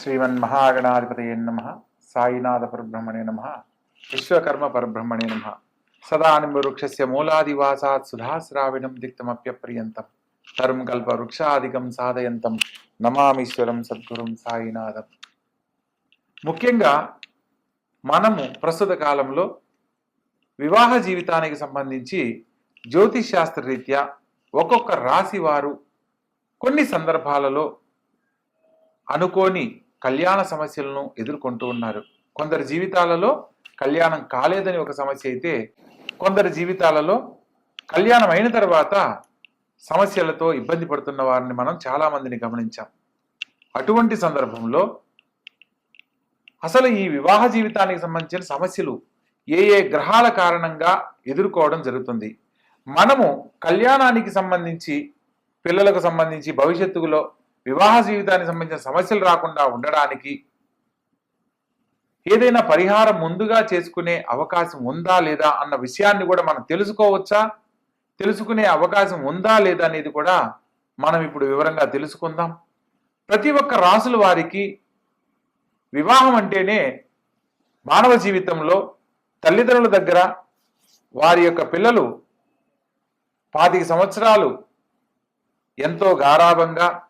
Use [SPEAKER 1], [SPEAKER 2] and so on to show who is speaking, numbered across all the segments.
[SPEAKER 1] శ్రీమన్మహాగణాధిపతయ నమ సాయినాథ పరబ్రహ్మణే నమ విశ్వకర్మ పరబ్రహ్మణే నమ. సదానివృక్షస్య మూలాదివాసాత్ సుధాశ్రావిణం దిక్తమప్యప్రియంతం. తరుం కల్ప వృక్షాదికం సాధయంతం. నమామీశ్వరం సద్గురుం సాయినాథం. ముఖ్యంగా మనము ప్రస్తుత కాలంలో వివాహ జీవితానికి సంబంధించి జ్యోతిష్ శాస్త్ర రీత్యా ఒక్కొక్క రాశి వారు కొన్ని సందర్భాలలో అనుకోని కళ్యాణ సమస్యలను ఎదుర్కొంటూ ఉన్నారు. కొందరి జీవితాలలో కళ్యాణం కాలేదని ఒక సమస్య అయితే కొందరి జీవితాలలో కళ్యాణం అయిన తర్వాత సమస్యలతో ఇబ్బంది పడుతున్న వారిని మనం చాలా మందిని గమనించాం. అటువంటి సందర్భంలో అసలు ఈ వివాహ జీవితానికి సంబంధించిన సమస్యలు ఏ ఏ గ్రహాల కారణంగా ఎదుర్కోవడం జరుగుతుంది? మనము కళ్యాణానికి సంబంధించి పిల్లలకు సంబంధించి భవిష్యత్తులో వివాహ జీవితానికి సంబంధించిన సమస్యలు రాకుండా ఉండడానికి ఏదైనా పరిహారం ముందుగా చేసుకునే అవకాశం ఉందా లేదా అన్న విషయాన్ని కూడా మనం తెలుసుకోవచ్చా? తెలుసుకునే అవకాశం ఉందా లేదా అనేది కూడా మనం ఇప్పుడు వివరంగా తెలుసుకుందాం. ప్రతి ఒక్క రాసుల వారికి వివాహం అంటేనే మానవ జీవితంలో తల్లిదండ్రుల దగ్గర వారి యొక్క పిల్లలు పాతిక సంవత్సరాలు ఎంతో గారాభంగా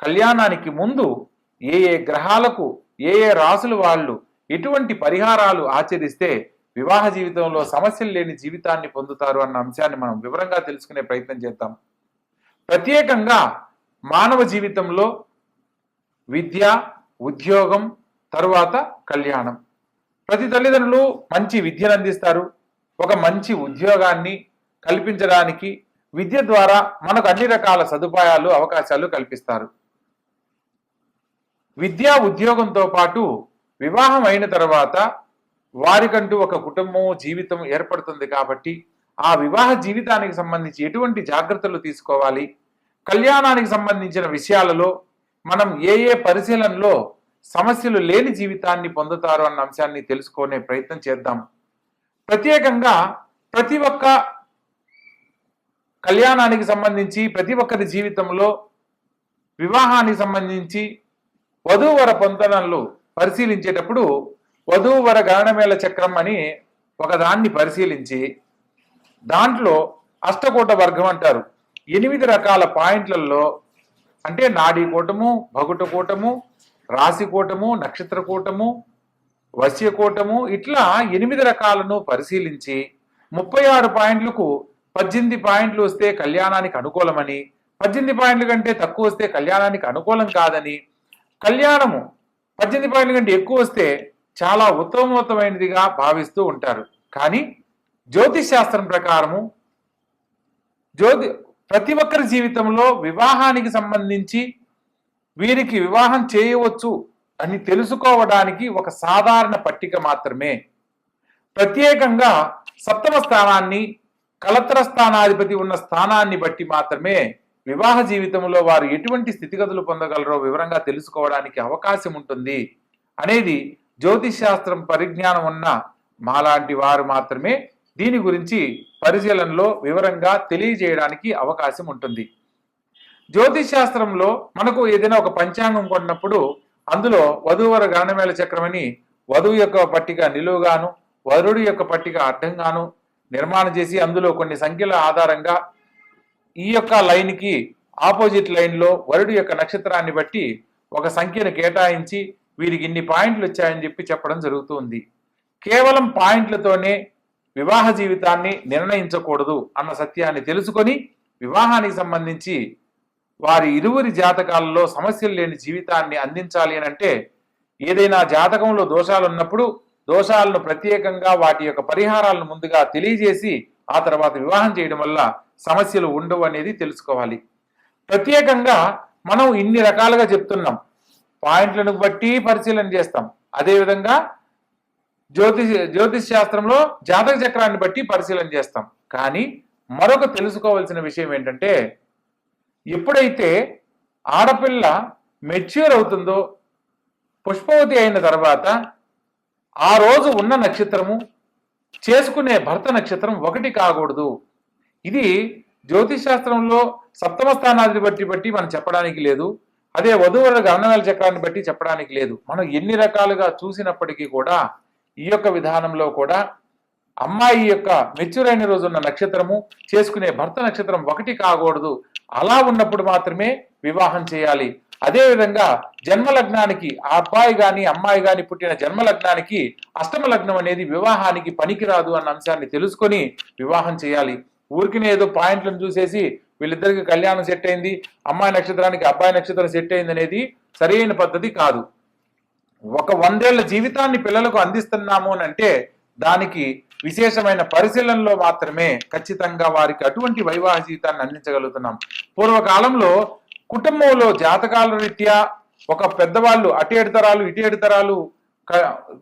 [SPEAKER 1] కళ్యాణానికి ముందు ఏ ఏ గ్రహాలకు ఏ ఏ రాసులు వాళ్ళు ఎటువంటి పరిహారాలు ఆచరిస్తే వివాహ జీవితంలో సమస్యలు లేని జీవితాన్ని పొందుతారు అన్న అంశాన్ని మనం వివరంగా తెలుసుకునే ప్రయత్నం చేద్దాం. ప్రత్యేకంగా మానవ జీవితంలో విద్య ఉద్యోగం తరువాత కళ్యాణం. ప్రతి తల్లిదండ్రులు మంచి విద్యను అందిస్తారు. ఒక మంచి ఉద్యోగాన్ని కల్పించడానికి విద్య ద్వారా మనకు అన్ని రకాల సదుపాయాలు అవకాశాలు కల్పిస్తారు. విద్యా ఉద్యోగంతో పాటు వివాహం అయిన తర్వాత వారికంటూ ఒక కుటుంబం జీవితం ఏర్పడుతుంది కాబట్టి ఆ వివాహ జీవితానికి సంబంధించి ఎటువంటి జాగ్రత్తలు తీసుకోవాలి? కళ్యాణానికి సంబంధించిన విషయాలలో మనం ఏ ఏ పరిశీలనలో సమస్యలు లేని జీవితాన్ని పొందుతారు అన్న అంశాన్ని తెలుసుకునే ప్రయత్నం చేద్దాం. ప్రత్యేకంగా ప్రతి ఒక్క కళ్యాణానికి సంబంధించి ప్రతి ఒక్కరి జీవితంలో వివాహానికి సంబంధించి వధూవర పొందనలు పరిశీలించేటప్పుడు వధూవర గణమేళ చక్రం అని ఒకదాన్ని పరిశీలించి దాంట్లో అష్టకూట వర్గం అంటారు. ఎనిమిది రకాల పాయింట్లలో అంటే నాడీ కూటము భగుట కూటము రాశి కూటము నక్షత్ర కూటము వశ్య కూటము ఇట్లా ఎనిమిది రకాలను పరిశీలించి ముప్పై ఆరు పాయింట్లకు పద్దెనిమిది పాయింట్లు వస్తే కళ్యాణానికి అనుకూలమని పద్దెనిమిది పాయింట్ల కంటే తక్కువ వస్తే కళ్యాణానికి అనుకూలం కాదని కళ్యాణము పద్దెనిమిది పాయింట్ల కంటే ఎక్కువ వస్తే చాలా ఉత్తమోత్తమైనదిగా భావిస్తూ ఉంటారు. కానీ జ్యోతిష్ శాస్త్రం ప్రకారము జ్యోతి ప్రతి ఒక్కరి జీవితంలో వివాహానికి సంబంధించి వీరికి వివాహం చేయవచ్చు అని తెలుసుకోవడానికి ఒక సాధారణ పట్టిక మాత్రమే. ప్రత్యేకంగా సప్తమ స్థానాన్ని కలత్ర స్థానాధిపతి ఉన్న స్థానాన్ని బట్టి మాత్రమే వివాహ జీవితంలో వారు ఎటువంటి స్థితిగతులు పొందగలరో వివరంగా తెలుసుకోవడానికి అవకాశం ఉంటుంది. అనేది జ్యోతిష్ శాస్త్రం పరిజ్ఞానం ఉన్న మాలాంటి వారు మాత్రమే దీని గురించి పరిశీలనలో వివరంగా తెలియజేయడానికి అవకాశం ఉంటుంది. జ్యోతిష్ శాస్త్రంలో మనకు ఏదైనా ఒక పంచాంగం కొన్నప్పుడు అందులో వధూవర గణమేళ చక్రమని వధువు యొక్క పట్టిక నిలువుగాను వరుడి యొక్క పట్టిక అడ్డంగాను నిర్మాణం చేసి అందులో కొన్ని సంఖ్యల ఆధారంగా ఈ యొక్క లైన్కి ఆపోజిట్ లైన్లో వరుడి యొక్క నక్షత్రాన్ని బట్టి ఒక సంఖ్యను కేటాయించి వీరికి ఇన్ని పాయింట్లు వచ్చాయని చెప్పి చెప్పడం జరుగుతుంది. కేవలం పాయింట్లతోనే వివాహ జీవితాన్ని నిర్ణయించకూడదు అన్న సత్యాన్ని తెలుసుకొని వివాహానికి సంబంధించి వారి ఇరువురి జాతకాలలో సమస్యలు లేని జీవితాన్ని అందించాలి అని అంటే ఏదైనా జాతకంలో దోషాలు ఉన్నప్పుడు దోషాలను ప్రత్యేకంగా వాటి యొక్క పరిహారాలను ముందుగా తెలియజేసి ఆ తర్వాత వివాహం చేయడం వల్ల సమస్యలు ఉండవు అనేది తెలుసుకోవాలి. ప్రత్యేకంగా మనం ఇన్ని రకాలుగా చెప్తున్నాం. పాయింట్లను బట్టి పరిశీలన చేస్తాం. అదేవిధంగా జ్యోతిష్ జ్యోతిష్ శాస్త్రంలో జాతక చక్రాన్ని బట్టి పరిశీలన చేస్తాం. కానీ మరొక తెలుసుకోవాల్సిన విషయం ఏంటంటే ఎప్పుడైతే ఆడపిల్ల మెచ్యూర్ అవుతుందో పుష్పవతి అయిన తర్వాత ఆ రోజు ఉన్న నక్షత్రము చేసుకునే భర్త నక్షత్రం ఒకటి కాకూడదు. ఇది జ్యోతిష్ శాస్త్రంలో సప్తమ స్థానాన్ని బట్టి బట్టి మనం చెప్పడానికి లేదు. అదే వధువుల గణనాల చక్రాన్ని బట్టి చెప్పడానికి లేదు. మనం ఎన్ని రకాలుగా చూసినప్పటికీ కూడా ఈ యొక్క విధానంలో కూడా అమ్మాయి యొక్క మెచ్యూర్ అయిన రోజున్న నక్షత్రము చేసుకునే భర్త నక్షత్రం ఒకటి కాకూడదు. అలా ఉన్నప్పుడు మాత్రమే వివాహం చేయాలి. అదేవిధంగా జన్మ లగ్నానికి ఆ అబ్బాయి గాని అమ్మాయి గాని పుట్టిన జన్మ లగ్నానికి అష్టమ లగ్నం అనేది వివాహానికి పనికిరాదు అన్న అంశాన్ని తెలుసుకొని వివాహం చేయాలి. ఊరికినే ఏదో పాయింట్లను చూసేసి వీళ్ళిద్దరికి కళ్యాణం సెట్ అయింది అమ్మాయి నక్షత్రానికి అబ్బాయి నక్షత్రం సెట్ అయింది అనేది సరైన పద్ధతి కాదు. ఒక వందేళ్ళ జీవితాన్ని పిల్లలకు అందిస్తున్నాము అని అంటే దానికి విశేషమైన పరిశీలనలో మాత్రమే ఖచ్చితంగా వారికి అటువంటి వైవాహ జీవితాన్ని అందించగలుగుతున్నాం. పూర్వకాలంలో కుటుంబంలో జాతకాల రీత్యా ఒక పెద్దవాళ్ళు అటు ఏడు తరాలు ఇటు ఏడు తరాలు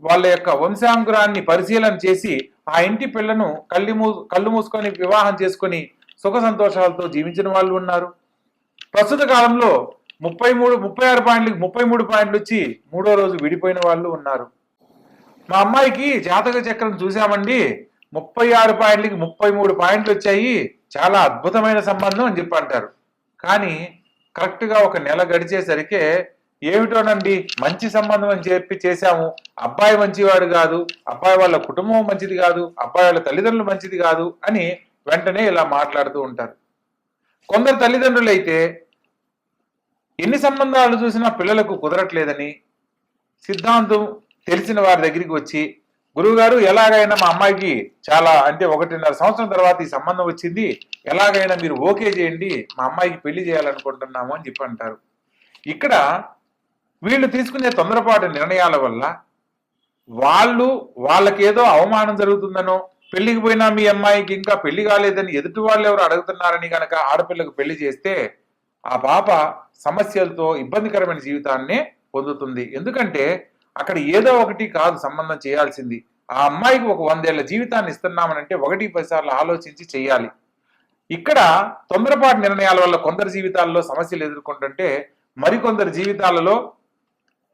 [SPEAKER 1] వాళ్ళ యొక్క వంశాంకురాన్ని పరిశీలన చేసి ఆ ఇంటి పిల్లను కళ్ళు మూ కళ్ళు మూసుకొని వివాహం చేసుకొని సుఖ సంతోషాలతో జీవించిన వాళ్ళు ఉన్నారు. ప్రస్తుత కాలంలో ముప్పై మూడు ముప్పై ఆరు పాయింట్లకి ముప్పై మూడు పాయింట్లు వచ్చి మూడో రోజు విడిపోయిన వాళ్ళు ఉన్నారు. మా అమ్మాయికి జాతక చక్రం చూసామండి ముప్పై ఆరు పాయింట్లకి ముప్పై మూడు పాయింట్లు వచ్చాయి. చాలా అద్భుతమైన సంబంధం అని చెప్పి అంటారు. కానీ కరెక్ట్గా ఒక నెల గడిచేసరికి ఏమిటోనండి? మంచి సంబంధం అని చెప్పి చేశాము. అబ్బాయి మంచివాడు కాదు. అబ్బాయి వాళ్ళ కుటుంబం మంచిది కాదు. అబ్బాయి వాళ్ళ తల్లిదండ్రులు మంచిది కాదు అని వెంటనే ఇలా మాట్లాడుతూ ఉంటారు. కొందరు తల్లిదండ్రులు అయితే ఎన్ని సంబంధాలు చూసినా పిల్లలకు కుదరట్లేదని సిద్ధాంతం తెలిసిన వారి దగ్గరికి వచ్చి గురువుగారు ఎలాగైనా మా అమ్మాయికి చాలా అంటే ఒకటిన్నర సంవత్సరం తర్వాత ఈ సంబంధం వచ్చింది. ఎలాగైనా మీరు ఓకే చేయండి. మా అమ్మాయికి పెళ్ళి చేయాలనుకుంటున్నాము అని చెప్పి అంటారు. ఇక్కడ వీళ్ళు తీసుకునే తొందరపాటు నిర్ణయాల వల్ల వాళ్ళు వాళ్ళకేదో అవమానం జరుగుతుందనో పెళ్ళికి పోయినా మీ అమ్మాయికి ఇంకా పెళ్ళి కాలేదని ఎదుటి వాళ్ళు ఎవరు అడుగుతున్నారని కనుక ఆడపిల్లకు పెళ్ళి చేస్తే ఆ పాప సమస్యలతో ఇబ్బందికరమైన జీవితాన్నే పొందుతుంది. ఎందుకంటే అక్కడ ఏదో ఒకటి కాదు సంబంధం చేయాల్సింది. ఆ అమ్మాయికి ఒక వందేళ్ళ జీవితాన్ని ఇస్తున్నామనంటే ఒకటి పది సార్లు ఆలోచించి చేయాలి. ఇక్కడ తొందరపాటు నిర్ణయాల వల్ల కొందరి జీవితాల్లో సమస్యలు ఎదుర్కొంటుంటే మరికొందరి జీవితాలలో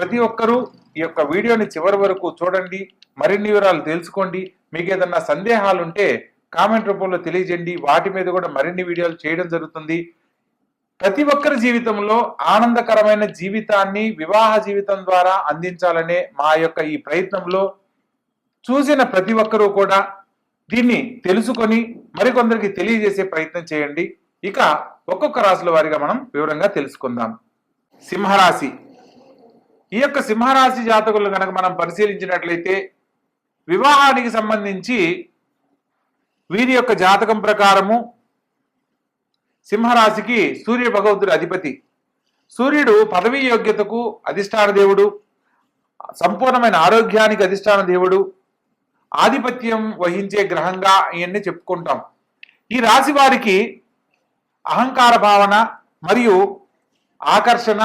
[SPEAKER 1] ప్రతి ఒక్కరూ ఈ యొక్క వీడియోని చివరి వరకు చూడండి మరిన్ని వివరాలు తెలుసుకోండి. మీకు ఏదన్నా సందేహాలు ఉంటే కామెంట్ రూపంలో తెలియజేయండి. వాటి మీద కూడా మరిన్ని వీడియోలు చేయడం జరుగుతుంది. ప్రతి ఒక్కరి జీవితంలో ఆనందకరమైన జీవితాన్ని వివాహ జీవితం ద్వారా అందించాలనే మా యొక్క ఈ ప్రయత్నంలో చూసిన ప్రతి ఒక్కరూ కూడా దీన్ని తెలుసుకొని మరికొందరికి తెలియజేసే ప్రయత్నం చేయండి. ఇక ఒక్కొక్క రాశుల వారిగా మనం వివరంగా తెలుసుకుందాం. సింహరాశి. ఈ యొక్క సింహరాశి జాతకులు కనుక మనం పరిశీలించినట్లయితే వివాహానికి సంబంధించి వీరి యొక్క జాతకం ప్రకారము సింహరాశికి సూర్య భగవంతుడు అధిపతి. సూర్యుడు పదవీ యోగ్యతకు అధిష్టాన దేవుడు సంపూర్ణమైన ఆరోగ్యానికి అధిష్టాన దేవుడు ఆధిపత్యం వహించే గ్రహంగా ఇవన్నీ చెప్పుకుంటాం. ఈ రాశి వారికి అహంకార భావన మరియు ఆకర్షణ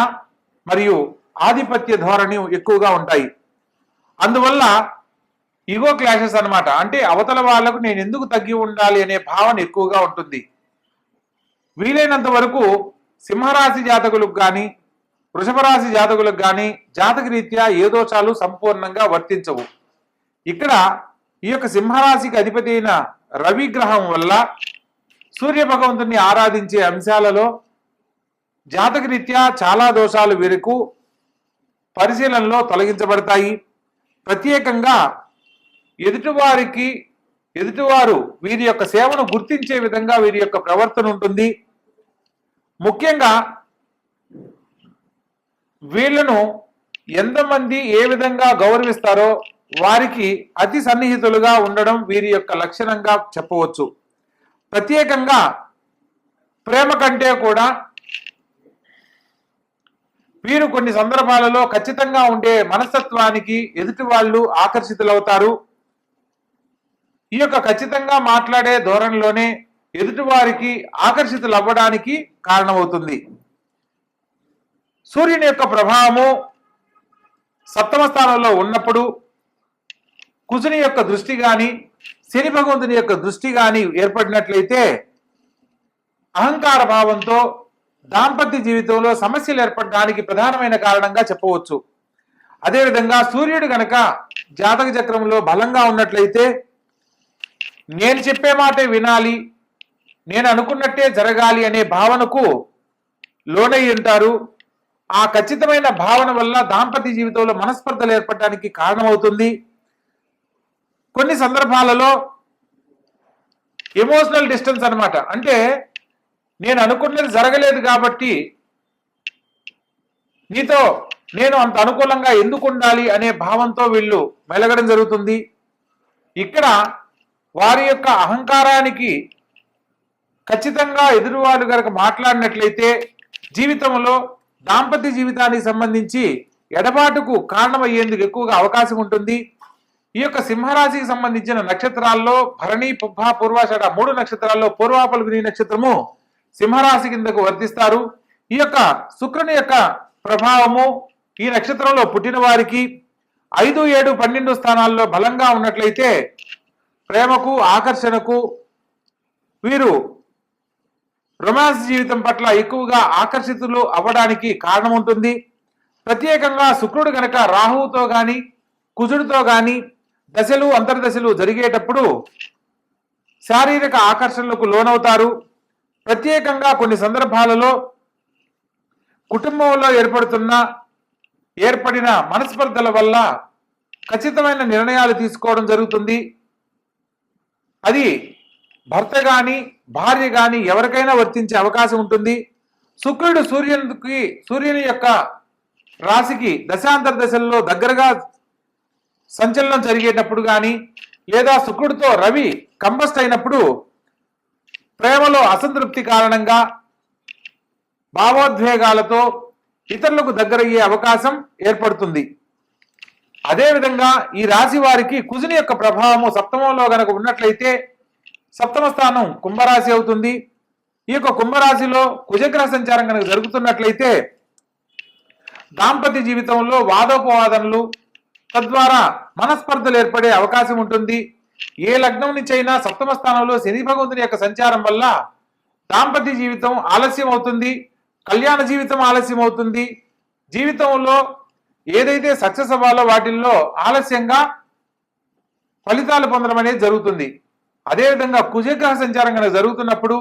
[SPEAKER 1] మరియు ఆధిపత్య ధోరణి ఎక్కువగా ఉంటాయి. అందువల్ల ఈగో క్లాషెస్ అన్నమాట. అంటే అవతల వాళ్ళకు నేను ఎందుకు తగ్గి ఉండాలి అనే భావన ఎక్కువగా ఉంటుంది. వీలైనంత వరకు సింహరాశి జాతకులకు కానీ వృషభ రాశి జాతకులకు కానీ జాతక రీత్యా ఏ దోషాలు సంపూర్ణంగా వర్తించవు. ఇక్కడ ఈ యొక్క సింహరాశికి అధిపతి అయిన రవి గ్రహం వల్ల సూర్య భగవంతుని ఆరాధించే అంశాలలో జాతక రీత్యా చాలా దోషాలు వీరికి పరిశీలనలో తొలగించబడతాయి. ప్రత్యేకంగా ఎదుటివారికి ఎదుటివారు వీరి యొక్క సేవను గుర్తించే విధంగా వీరి యొక్క ప్రవర్తన ఉంటుంది. ముఖ్యంగా వీళ్ళను ఎంతమంది ఏ విధంగా గౌరవిస్తారో వారికి అతి సన్నిహితులుగా ఉండడం వీరి యొక్క లక్షణంగా చెప్పవచ్చు. ప్రత్యేకంగా ప్రేమ కంటే కూడా వీరు కొన్ని సందర్భాలలో ఖచ్చితంగా ఉండే మనస్తత్వానికి ఎదుటి వాళ్ళు ఆకర్షితులవుతారు. ఈ యొక్క ఖచ్చితంగా మాట్లాడే ధోరణిలోనే ఎదుటివారికి ఆకర్షితులు అవ్వడానికి కారణమవుతుంది. సూర్యుని యొక్క ప్రభావము సప్తమ స్థానంలో ఉన్నప్పుడు కుజుని యొక్క దృష్టి గాని శని భగవంతుని యొక్క దృష్టి గాని ఏర్పడినట్లయితే అహంకార భావంతో దాంపత్య జీవితంలో సమస్యలు ఏర్పడడానికి ప్రధానమైన కారణంగా చెప్పవచ్చు. అదేవిధంగా సూర్యుడు గనక జాతక చక్రంలో బలంగా ఉన్నట్లయితే నేను చెప్పే మాటే వినాలి నేను అనుకున్నట్టే జరగాలి అనే భావనకు లోనై ఉంటారు. ఆ ఖచ్చితమైన భావన వల్ల దాంపత్య జీవితంలో మనస్పర్ధలు ఏర్పడడానికి కారణమవుతుంది. కొన్ని సందర్భాలలో ఎమోషనల్ డిస్టెన్స్ అనమాట అంటే నేను అనుకున్నది జరగలేదు కాబట్టి నీతో నేను అంత అనుకూలంగా ఎందుకు ఉండాలి అనే భావంతో వీళ్ళు మెలగడం జరుగుతుంది. ఇక్కడ వారి యొక్క అహంకారానికి ఖచ్చితంగా ఎదురువారు గనక మాట్లాడినట్లయితే జీవితంలో దాంపత్య జీవితానికి సంబంధించి ఎడబాటుకు కారణమయ్యేందుకు ఎక్కువగా అవకాశం ఉంటుంది. ఈ యొక్క సింహరాశికి సంబంధించిన నక్షత్రాల్లో భరణి పుబ్బ పూర్వాషాఢ మూడు నక్షత్రాల్లో పూర్వాపల్గుని నక్షత్రము సింహరాశి కిందకు వర్తిస్తారు. ఈ యొక్క శుక్రుని యొక్క ప్రభావము ఈ నక్షత్రంలో పుట్టిన వారికి ఐదు ఏడు పన్నెండు స్థానాల్లో బలంగా ఉన్నట్లయితే ప్రేమకు ఆకర్షణకు వీరు రొమాన్స్ జీవితం పట్ల ఎక్కువగా ఆకర్షితులు అవ్వడానికి కారణం ఉంటుంది ప్రత్యేకంగా శుక్రుడు గనక రాహువుతో కానీ కుజుడితో కానీ దశలు అంతర్దశలు జరిగేటప్పుడు శారీరక ఆకర్షణలకు లోనవుతారు. ప్రత్యేకంగా కొన్ని సందర్భాలలో కుటుంబంలో ఏర్పడుతున్న ఏర్పడిన మనస్పర్ధల వల్ల ఖచ్చితమైన నిర్ణయాలు తీసుకోవడం జరుగుతుంది. అది భర్త కానీ భార్య కానీ ఎవరికైనా వర్తించే అవకాశం ఉంటుంది. శుక్రుడు సూర్యునికి సూర్యుని యొక్క రాశికి దశాంతర దశల్లో దగ్గరగా సంచలనం జరిగేటప్పుడు కానీ లేదా శుక్రుడితో రవి కంబస్ట్ అయినప్పుడు ప్రేమలో అసంతృప్తి కారణంగా భావోద్వేగాలతో ఇతరులకు దగ్గరయ్యే అవకాశం ఏర్పడుతుంది. అదేవిధంగా ఈ రాశి వారికి కుజుని యొక్క ప్రభావము సప్తమంలో గనక ఉన్నట్లయితే సప్తమ స్థానం కుంభరాశి అవుతుంది. ఈ యొక్క కుంభరాశిలో కుజగ్రహ సంచారం కనుక జరుగుతున్నట్లయితే దాంపత్య జీవితంలో వాదోపవాదనలు తద్వారా మనస్పర్ధలు ఏర్పడే అవకాశం ఉంటుంది. ఏ లగ్నం నుంచి అయినా సప్తమ స్థానంలో శని భగవంతుని యొక్క సంచారం వల్ల దాంపత్య జీవితం ఆలస్యం అవుతుంది కళ్యాణ జీవితం ఆలస్యం అవుతుంది. జీవితంలో ఏదైతే సక్సెస్ అవ్వాలో వాటిల్లో ఆలస్యంగా ఫలితాలు పొందడం అనేది జరుగుతుంది. అదేవిధంగా కుజగ్రహ సంచారం కనుక జరుగుతున్నప్పుడు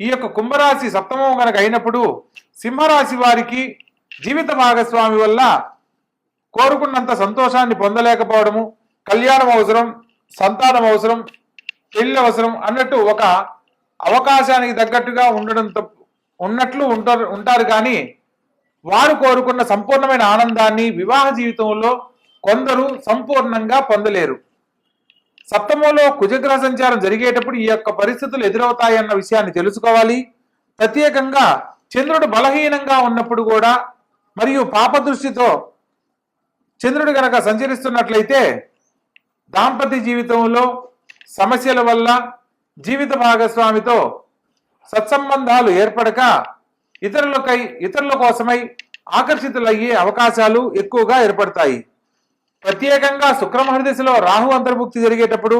[SPEAKER 1] ఈ యొక్క కుంభరాశి సప్తమం కనుక అయినప్పుడు సింహరాశి వారికి జీవిత భాగస్వామి వల్ల కోరుకున్నంత సంతోషాన్ని పొందలేకపోవడము కళ్యాణం అవసరం సంతానం అవసరం పెళ్ళి అవసరం అన్నట్టు ఒక అవకాశానికి తగ్గట్టుగా ఉండడం ఉన్నట్లు ఉంటారు ఉంటారు కానీ వారు కోరుకున్న సంపూర్ణమైన ఆనందాన్ని వివాహ జీవితంలో కొందరు సంపూర్ణంగా పొందలేరు. సప్తమంలో కుజగ్రహ సంచారం జరిగేటప్పుడు ఈ యొక్క పరిస్థితులు ఎదురవుతాయన్న విషయాన్ని తెలుసుకోవాలి. ప్రత్యేకంగా చంద్రుడు బలహీనంగా ఉన్నప్పుడు కూడా మరియు పాప దృష్టితో చంద్రుడు గనక సంచరిస్తున్నట్లయితే దాంపత్య జీవితంలో సమస్యల వల్ల జీవిత భాగస్వామితో సత్సంబంధాలు ఏర్పడక ఇతరులకై ఇతరుల కోసమై ఆకర్షితులయ్యే అవకాశాలు ఎక్కువగా ఏర్పడతాయి. ప్రత్యేకంగా శుక్రమహర్దశలో రాహు అంతర్భుక్తి జరిగేటప్పుడు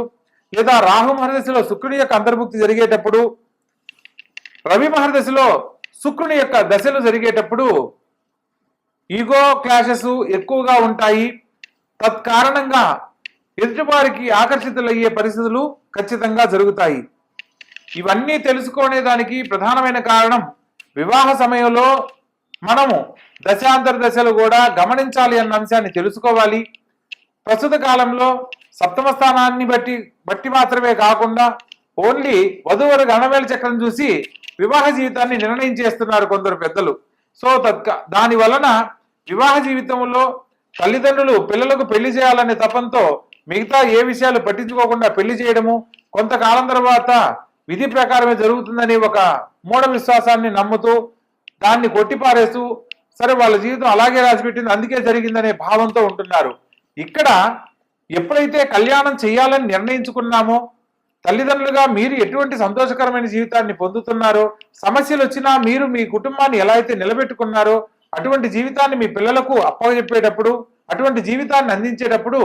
[SPEAKER 1] లేదా రాహు మహర్దశలో శుక్రుని యొక్క అంతర్భుక్తి జరిగేటప్పుడు రవి మహర్దశలో శుక్రుని యొక్క దశలు జరిగేటప్పుడు ఈగో క్లాషెస్ ఎక్కువగా ఉంటాయి. తత్కారణంగా ఎదుటివారికి ఆకర్షితులయ్యే పరిస్థితులు ఖచ్చితంగా జరుగుతాయి. ఇవన్నీ తెలుసుకునే దానికి ప్రధానమైన కారణం వివాహ సమయంలో మనము దశాంతర దశలు కూడా గమనించాలి అన్న అంశాన్ని తెలుసుకోవాలి. ప్రస్తుత కాలంలో సప్తమ స్థానాన్ని బట్టి బట్టి మాత్రమే కాకుండా ఓన్లీ వధువరు గణమేల చక్రం చూసి వివాహ జీవితాన్ని నిర్ణయం చేస్తున్నారు కొందరు పెద్దలు. సో తత్క దాని వలన వివాహ జీవితంలో తల్లిదండ్రులు పిల్లలకు పెళ్ళి చేయాలనే తపంతో మిగతా ఏ విషయాలు పట్టించుకోకుండా పెళ్ళి చేయడము కొంతకాలం తర్వాత విధి ప్రకారమే జరుగుతుందని ఒక మూఢ విశ్వాసాన్ని నమ్ముతూ దాన్ని కొట్టిపారేస్తూ సరే వాళ్ళ జీవితం అలాగే రాసిపెట్టింది అందుకే జరిగిందనే భావంతో ఉంటున్నారు. ఇక్కడ ఎప్పుడైతే కళ్యాణం చేయాలని నిర్ణయించుకున్నామో తల్లిదండ్రులుగా మీరు ఎటువంటి సంతోషకరమైన జీవితాన్ని పొందుతున్నారో సమస్యలు వచ్చినా మీరు మీ కుటుంబాన్ని ఎలా అయితే నిలబెట్టుకున్నారో అటువంటి జీవితాన్ని మీ పిల్లలకు అప్పగజెప్పేటప్పుడు అటువంటి జీవితాన్ని అందించేటప్పుడు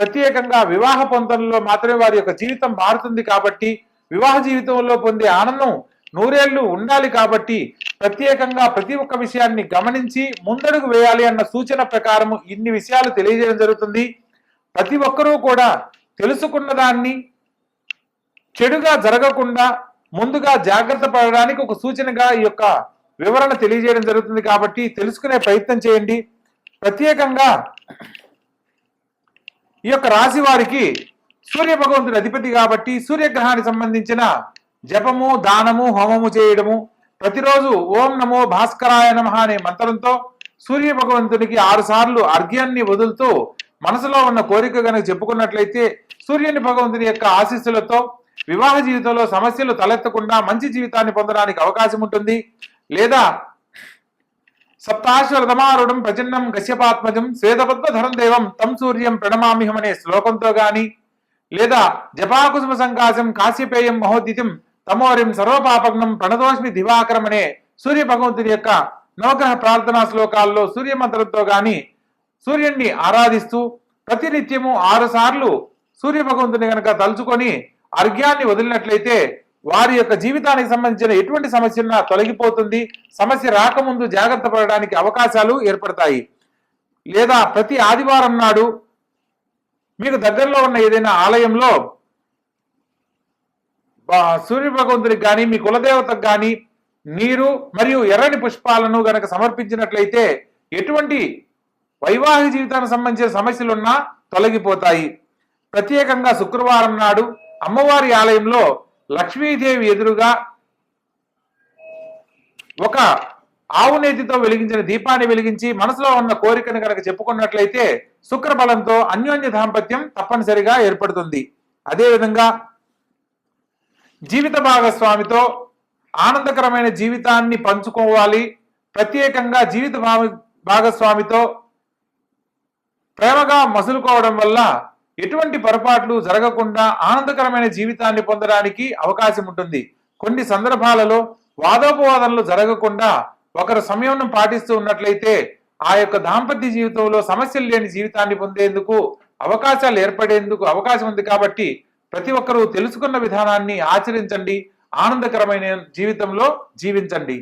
[SPEAKER 1] ప్రత్యేకంగా వివాహ పొందడంలో మాత్రమే వారి యొక్క జీవితం మారుతుంది కాబట్టి వివాహ జీవితంలో పొందే ఆనందం నూరేళ్ళు ఉండాలి కాబట్టి ప్రత్యేకంగా ప్రతి ఒక్క విషయాన్ని గమనించి ముందడుగు వేయాలి అన్న సూచన ప్రకారం ఇన్ని విషయాలు తెలియజేయడం జరుగుతుంది. ప్రతి ఒక్కరూ కూడా తెలుసుకున్న దాన్ని చెడుగా జరగకుండా ముందుగా జాగ్రత్త పడడానికి ఒక సూచనగా ఈ యొక్క వివరణ తెలియజేయడం జరుగుతుంది కాబట్టి తెలుసుకునే ప్రయత్నం చేయండి. ప్రత్యేకంగా ఈ యొక్క రాశి వారికి సూర్య భగవంతుడి అధిపతి కాబట్టి సూర్యగ్రహానికి సంబంధించిన జపము దానము హోమము చేయడము. ప్రతిరోజు ఓం నమో భాస్కరాయ నమః అనే మంత్రంతో సూర్య భగవంతునికి ఆరు సార్లు అర్ఘ్యాన్ని వదులుతూ మనసులో ఉన్న కోరిక కనుక చెప్పుకున్నట్లయితే సూర్యుని భగవంతుని యొక్క ఆశీస్సులతో వివాహ జీవితంలో సమస్యలు తలెత్తకుండా మంచి జీవితాన్ని పొందడానికి అవకాశం ఉంటుంది. లేదా సప్తాశ్వరథమారుడం ప్రచన్నం కశ్యపాత్మజం శ్వేతపద్మధరం దేవం తం సూర్యం ప్రణమామిహం అనే శ్లోకంతో గాని లేదా జపాకుసుమ సంకాశం కాశ్యపేయం మహోదితిం తమోరిం సర్వపాపగ్నం ప్రణదోష్మి దివాకరం అనే సూర్య భగవంతుని యొక్క నవగ్రహ ప్రార్థనా శ్లోకాల్లో సూర్యమంత్రంతో గాని సూర్యుణ్ణి ఆరాధిస్తూ ప్రతినిత్యము ఆరు సార్లు సూర్య భగవంతుని గనక తలుచుకొని అర్ఘ్యాన్ని వదిలినట్లయితే వారి యొక్క జీవితానికి సంబంధించిన ఎటువంటి సమస్యన్నా తొలగిపోతుంది. సమస్య రాకముందు జాగ్రత్త పడడానికి అవకాశాలు ఏర్పడతాయి. లేదా ప్రతి ఆదివారం నాడు మీకు దగ్గరలో ఉన్న ఏదైనా ఆలయంలో సూర్య భగవంతునికి కానీ మీ కులదేవతకు కానీ నీరు మరియు ఎర్రని పుష్పాలను గనక సమర్పించినట్లయితే ఎటువంటి వైవాహిక జీవితానికి సంబంధించిన సమస్యలున్నా తొలగిపోతాయి. ప్రత్యేకంగా శుక్రవారం నాడు అమ్మవారి ఆలయంలో లక్ష్మీదేవి ఎదురుగా ఒక ఆవు నేతితో వెలిగించిన దీపాన్ని వెలిగించి మనసులో ఉన్న కోరికను కనుక చెప్పుకున్నట్లయితే శుక్రబలంతో అన్యోన్య దాంపత్యం తప్పనిసరిగా ఏర్పడుతుంది. అదేవిధంగా జీవిత భాగస్వామితో ఆనందకరమైన జీవితాన్ని పంచుకోవాలి. ప్రత్యేకంగా జీవిత భాగస్వామితో ప్రేమగా మసులుకోవడం వల్ల ఎటువంటి పొరపాట్లు జరగకుండా ఆనందకరమైన జీవితాన్ని పొందడానికి అవకాశం ఉంటుంది. కొన్ని సందర్భాలలో వాదోపవాదనలు జరగకుండా ఒకరు సంయమనం పాటిస్తూ ఉన్నట్లయితే ఆ యొక్క దాంపత్య జీవితంలో సమస్యలు లేని జీవితాన్ని పొందేందుకు అవకాశాలు ఏర్పడేందుకు అవకాశం ఉంది కాబట్టి ప్రతి ఒక్కరూ తెలుసుకున్న విధానాన్ని ఆచరించండి. ఆనందకరమైన జీవితంలో జీవించండి.